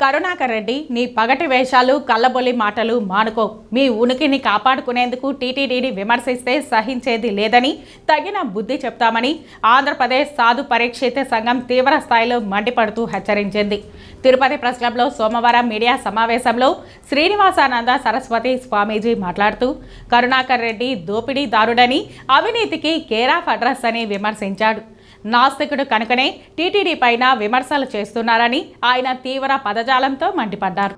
కరుణాకర్ రెడ్డి నీ పగటి వేషాలు కళ్ళబొల్లి మాటలు మానుకో. మీ ఉనికిని కాపాడుకునేందుకు టీటీడీని విమర్శిస్తే సహించేది లేదని తగిన బుద్ధి చెప్తామని ఆంధ్రప్రదేశ్ సాధు పరీక్షిత సంఘం తీవ్ర స్థాయిలో మండిపడుతూ హెచ్చరించింది. తిరుపతి ప్రెస్ క్లబ్లో సోమవారం మీడియా సమావేశంలో శ్రీనివాసానంద సరస్వతి స్వామీజీ మాట్లాడుతూ కరుణాకర్ రెడ్డి దోపిడీదారుడని అవినీతికి కేరాఫ్ అడ్రస్ అని విమర్శించాడు. నాస్తికుడు కనుకనే టీటీడీ పైన విమర్శలు చేస్తున్నారని ఆయన తీవ్ర పదజాలంతో మండిపడ్డారు.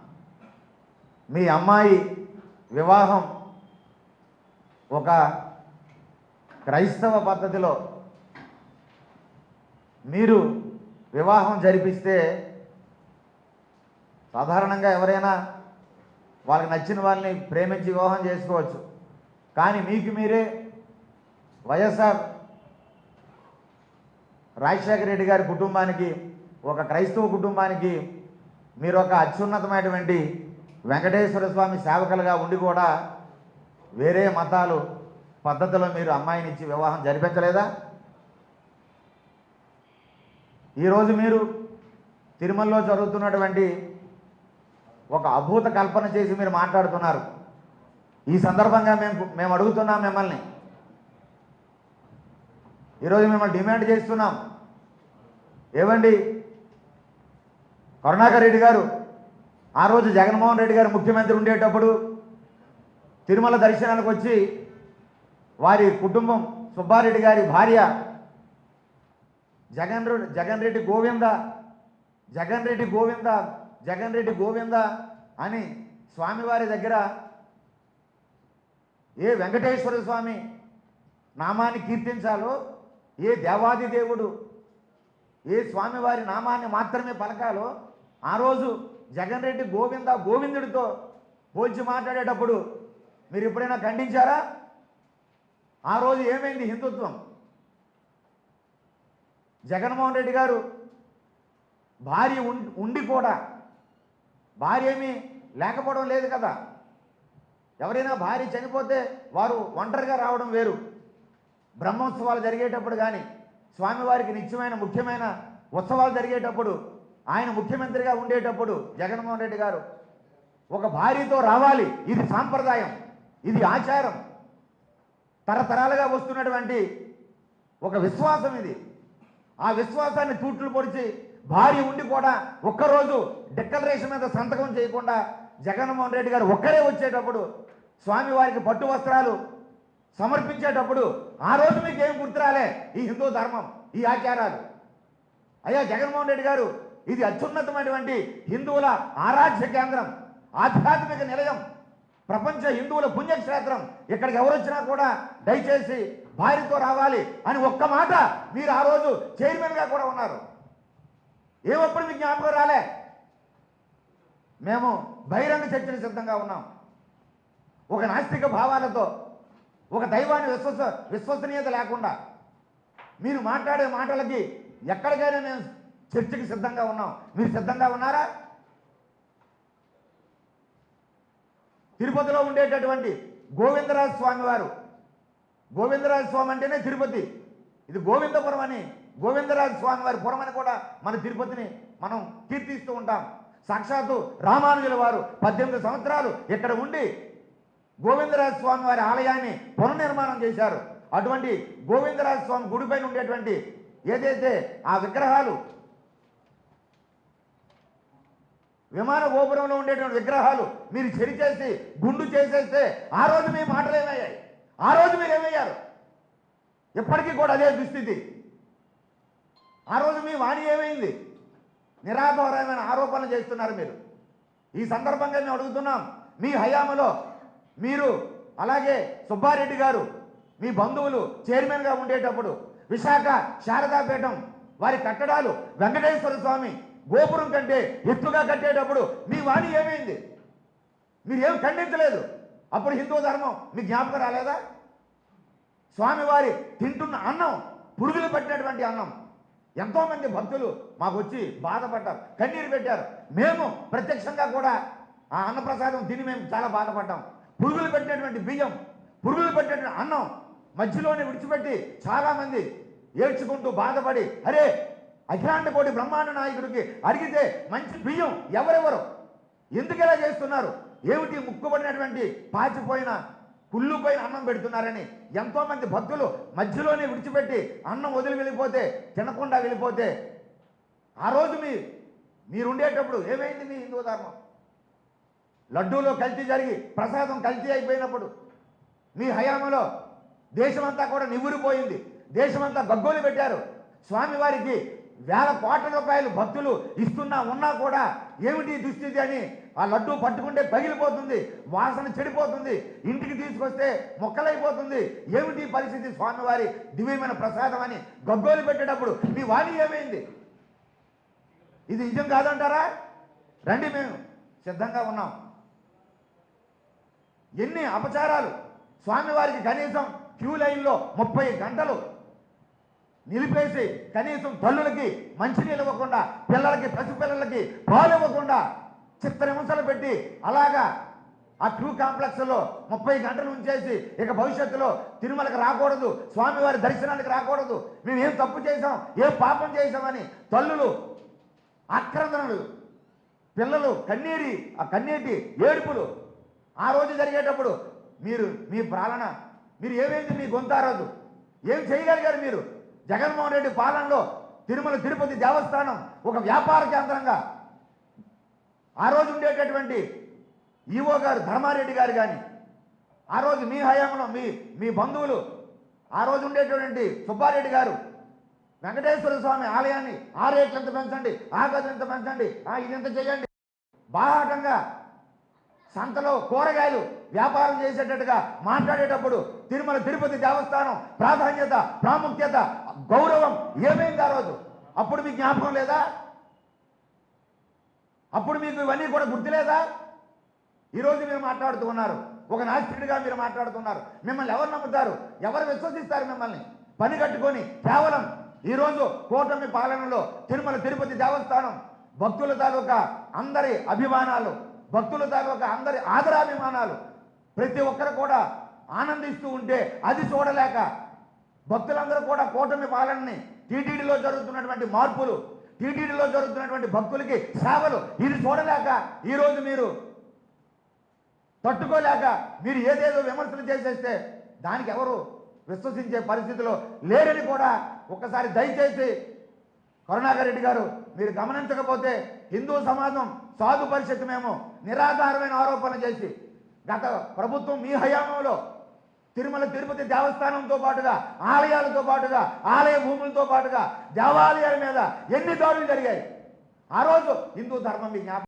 మీ అమ్మాయి వివాహం ఒక క్రైస్తవ పద్ధతిలో మీరు వివాహం జరిపిస్తే సాధారణంగా ఎవరైనా వాళ్ళకి నచ్చిన వాళ్ళని ప్రేమించి వివాహం చేసుకోవచ్చు. కానీ మీకు మీరే వైఎస్ఆర్ రాజశేఖర రెడ్డి గారి కుటుంబానికి ఒక క్రైస్తవ కుటుంబానికి మీరు ఒక అత్యున్నతమైనటువంటి వెంకటేశ్వర స్వామి సేవకులుగా ఉండి కూడా వేరే మతాలు పద్ధతిలో మీరు అమ్మాయినిచ్చి వివాహం జరిపించలేదా? ఈరోజు మీరు తిరుమలలో జరుగుతున్నటువంటి ఒక అభూత కల్పన చేసి మీరు మాట్లాడుతున్నారు. ఈ సందర్భంగా మేము మేము అడుగుతున్నాం మిమ్మల్ని. ఈరోజు మిమ్మల్ని డిమాండ్ చేస్తున్నాం. ఏమండి కరుణాకర్ రెడ్డి గారు ఆ రోజు జగన్మోహన్ రెడ్డి గారు ముఖ్యమంత్రి ఉండేటప్పుడు తిరుమల దర్శనానికి వచ్చి వారి కుటుంబం సుబ్బారెడ్డి గారి భార్య జగన్ రెడ్డి జగన్ రెడ్డి గోవింద జగన్ రెడ్డి గోవింద జగన్ రెడ్డి గోవింద అని స్వామివారి దగ్గర ఏ వెంకటేశ్వర స్వామి నామాన్ని కీర్తించాలో ఏ దేవాది దేవుడు ఏ స్వామివారి నామాన్ని మాత్రమే పలకాలో ఆ రోజు జగన్ రెడ్డి గోవింద గోవిందుడితో పోల్చి మాట్లాడేటప్పుడు మీరు ఎప్పుడైనా ఖండించారా? ఆ రోజు ఏమైంది హిందుత్వం? జగన్మోహన్ రెడ్డి గారు భార్య ఉం- ఉండి కూడా భార్య ఏమీ లేకపోవడం లేదు కదా. ఎవరైనా భార్య చనిపోతే వారు ఒంటరిగా రావడం వేరు. బ్రహ్మోత్సవాలు జరిగేటప్పుడు కానీ స్వామివారికి నిత్యమైన ముఖ్యమైన ఉత్సవాలు జరిగేటప్పుడు ఆయన ముఖ్యమంత్రిగా ఉండేటప్పుడు జగన్మోహన్ రెడ్డి గారు ఒక భార్యతో రావాలి. ఇది సాంప్రదాయం. ఇది ఆచారం. తరతరాలుగా వస్తున్నటువంటి ఒక విశ్వాసం ఇది. ఆ విశ్వాసాన్ని తూట్లు పొడిచి భార్య ఉండి కూడా ఒక్కరోజు డిక్లరేషన్ మీద సంతకం చేయకుండా జగన్మోహన్ రెడ్డి గారు ఒక్కరే వచ్చేటప్పుడు స్వామివారికి పట్టు వస్త్రాలు సమర్పించేటప్పుడు ఆ రోజు మీకు ఏం గుర్తురాలే? ఈ హిందూ ధర్మం ఈ ఆచారాలు. అయ్యా జగన్మోహన్ రెడ్డి గారు ఇది అత్యున్నతమైనటువంటి హిందువుల ఆరాధ్య కేంద్రం ఆధ్యాత్మిక నిలయం ప్రపంచ హిందువుల పుణ్యక్షేత్రం. ఇక్కడికి ఎవరు వచ్చినా కూడా దయచేసి భార్యతో రావాలి అని ఒక్క మాట మీరు ఆ రోజు చైర్మన్గా కూడా ఉన్నారు. ఏమప్పుడు మీకు జ్ఞాపకం రాలే? మేము బహిరంగ చర్చలు సిద్ధంగా ఉన్నాం. ఒక నాస్తిక భావాలతో ఒక దైవాన్ని విశ్వస విశ్వసనీయత లేకుండా మీరు మాట్లాడే మాటలకి ఎక్కడికైనా మేము చర్చకి సిద్ధంగా ఉన్నాం. మీరు సిద్ధంగా ఉన్నారా? తిరుపతిలో ఉండేటటువంటి గోవిందరాజ స్వామి వారు. గోవిందరాజ స్వామి అంటేనే తిరుపతి. ఇది గోవిందపురం అని గోవిందరాజ స్వామి వారి పురం అని కూడా మన తిరుపతిని మనం కీర్తిస్తూ ఉంటాం. సాక్షాత్తు రామానుజుల వారు పద్దెనిమిది సంవత్సరాలు ఇక్కడ ఉండి గోవిందరాజ స్వామి వారి ఆలయాన్ని పునర్నిర్మాణం చేశారు. అటువంటి గోవిందరాజ స్వామి గుడిపైన ఉండేటువంటి ఏదైతే ఆ విగ్రహాలు విమాన గోపురంలో ఉండేటువంటి విగ్రహాలు మీరు చెరి చేసి గుండు చేసేస్తే ఆ రోజు మీ మాటలు ఏమయ్యాయి? ఆ రోజు మీరు ఏమయ్యారు? ఇప్పటికీ కూడా అదే దుస్థితి. ఆ రోజు మీ వాణి ఏమైంది? నిరాధారమైన ఆరోపణలు చేస్తున్నారు మీరు. ఈ సందర్భంగా మేము అడుగుతున్నాం మీ హయాములో మీరు అలాగే సుబ్బారెడ్డి గారు మీ బంధువులు చైర్మన్గా ఉండేటప్పుడు విశాఖ శారదాపీఠం వారి కట్టడాలు వెంకటేశ్వర స్వామి గోపురం కంటే ఎత్తుగా కట్టేటప్పుడు మీ వాణి ఏమైంది? మీరు ఏం ఖండించలేదు? అప్పుడు హిందూ ధర్మం మీ జ్ఞాపకం రాలేదా? స్వామివారి తింటున్న అన్నం పురుగులు పట్టినటువంటి అన్నం. ఎంతోమంది భక్తులు మాకు వచ్చి బాధపడ్డారు కన్నీరు పెట్టారు. మేము ప్రత్యక్షంగా కూడా ఆ అన్నప్రసాదం తిని మేము చాలా బాధపడ్డాం. పురుగులు పెట్టినటువంటి బియ్యం పురుగులు పెట్టినటువంటి అన్నం మధ్యలోనే విడిచిపెట్టి చాలామంది ఏడ్చుకుంటూ బాధపడి అరే అఖిలాండ కోటి బ్రహ్మాండ నాయకుడికి అడిగితే మంచి బియ్యం ఎవరెవరు? ఎందుకు ఇలా చేస్తున్నారు? ఏమిటి ముక్కుబడినటువంటి పాచిపోయిన కుళ్ళుపోయిన అన్నం పెడుతున్నారని ఎంతోమంది భక్తులు మధ్యలోనే విడిచిపెట్టి అన్నం వదిలి వెళ్ళిపోతే తినకుండా వెళ్ళిపోతే ఆ రోజు మీ మీరుండేటప్పుడు ఏమైంది మీ హిందూ ధర్మం? లడ్డూలో కల్తీ జరిగి ప్రసాదం కల్తీ అయిపోయినప్పుడు మీ హయాంలో దేశమంతా కూడా నివ్వురిపోయింది. దేశమంతా గగ్గోలు పెట్టారు. స్వామివారికి వేల కోట్ల రూపాయలు భక్తులు ఇస్తున్నా ఉన్నా కూడా ఏమిటి దుస్థితి అని ఆ లడ్డూ పట్టుకుంటే పగిలిపోతుంది వాసన చెడిపోతుంది ఇంటికి తీసుకొస్తే మొక్కలైపోతుంది. ఏమిటి పరిస్థితి స్వామివారి దివ్యమైన ప్రసాదం అని గగ్గోలు పెట్టేటప్పుడు మీ వాణి ఏమైంది? ఇది నిజం కాదంటారా? రండి మేము సిద్ధంగా ఉన్నాం. ఎన్ని అపచారాలు? స్వామివారికి కనీసం క్యూ లైన్లో ముప్పై గంటలు నిలిపేసి కనీసం తల్లులకి మంచినీళ్ళు ఇవ్వకుండా పిల్లలకి పసిపిల్లలకి పాలు ఇవ్వకుండా చిత్రహింసలు పెట్టి అలాగా ఆ క్యూ కాంప్లెక్స్లో ముప్పై గంటలు ఉంచేసి ఇక భవిష్యత్తులో తిరుమలకి రాకూడదు స్వామివారి దర్శనానికి రాకూడదు మేమేం తప్పు చేసాం ఏం పాపం చేసామని తల్లులు ఆక్రందనలు. పిల్లలు కన్నీరి ఆ కన్నీటి ఏడుపులు ఆ రోజు జరిగేటప్పుడు మీరు మీ పాలన మీరు ఏమైంది మీ గొంత ఆ రోజు? ఏం చేయగలిగారు మీరు? జగన్మోహన్ రెడ్డి పాలనలో తిరుమల తిరుపతి దేవస్థానం ఒక వ్యాపార కేంద్రంగా. ఆ రోజు ఉండేటటువంటి ఈవో గారు ధర్మారెడ్డి గారు కానీ ఆ రోజు మీ హయాంలో మీ మీ బంధువులు ఆ రోజు ఉండేటటువంటి సుబ్బారెడ్డి గారు వెంకటేశ్వర స్వామి ఆలయాన్ని ఆ రేట్లు ఎంత పెంచండి ఆ గది ఎంత పెంచండి ఆ ఇది ఎంత చేయండి బాహాటంగా సంతలో కూరగాయలు వ్యాపారం చేసేటట్టుగా మాట్లాడేటప్పుడు తిరుమల తిరుపతి దేవస్థానం ప్రాధాన్యత ప్రాముఖ్యత గౌరవం ఏమైంది ఆ రోజు అప్పుడు మీకు జ్ఞాపకం లేదా? అప్పుడు మీకు ఇవన్నీ కూడా గుర్తులేదా? ఈరోజు మీరు మాట్లాడుతూ ఉన్నారు. ఒక నాస్తికుడిగా మీరు మాట్లాడుతున్నారు. మిమ్మల్ని ఎవరు నమ్ముతారు? ఎవరు విశ్వసిస్తారు మిమ్మల్ని? పని కట్టుకొని కేవలం ఈరోజు కూటమి పాలనలో తిరుమల తిరుపతి దేవస్థానం భక్తుల తాలూకా అందరి అభిమానాలు భక్తుల దాకా అందరి ఆదరాభిమానాలు ప్రతి ఒక్కరు కూడా ఆనందిస్తూ ఉంటే అది చూడలేక భక్తులందరూ కూడా కూటమి పాలనని టీటీడీలో జరుగుతున్నటువంటి మార్పులు టీటీడీలో జరుగుతున్నటువంటి భక్తులకి సేవలు ఇది చూడలేక ఈరోజు మీరు తట్టుకోలేక మీరు ఏదేదో విమర్శలు చేసేస్తే దానికి ఎవరు విశ్వసించే పరిస్థితిలో లేరని కూడా ఒక్కసారి దయచేసి కరుణాకర్ రెడ్డి గారు మీరు గమనించకపోతే హిందూ సమాజం సాధు పరిషత్ మేము నిరాధారమైన ఆరోపణలు చేసి గత ప్రభుత్వం మీ హయాంలో తిరుమల తిరుపతి దేవస్థానంతో పాటుగా ఆలయాలతో పాటుగా ఆలయ భూములతో పాటుగా దేవాలయాల మీద ఎన్ని దాడులు జరిగాయి? ఆ రోజు హిందూ ధర్మం మీ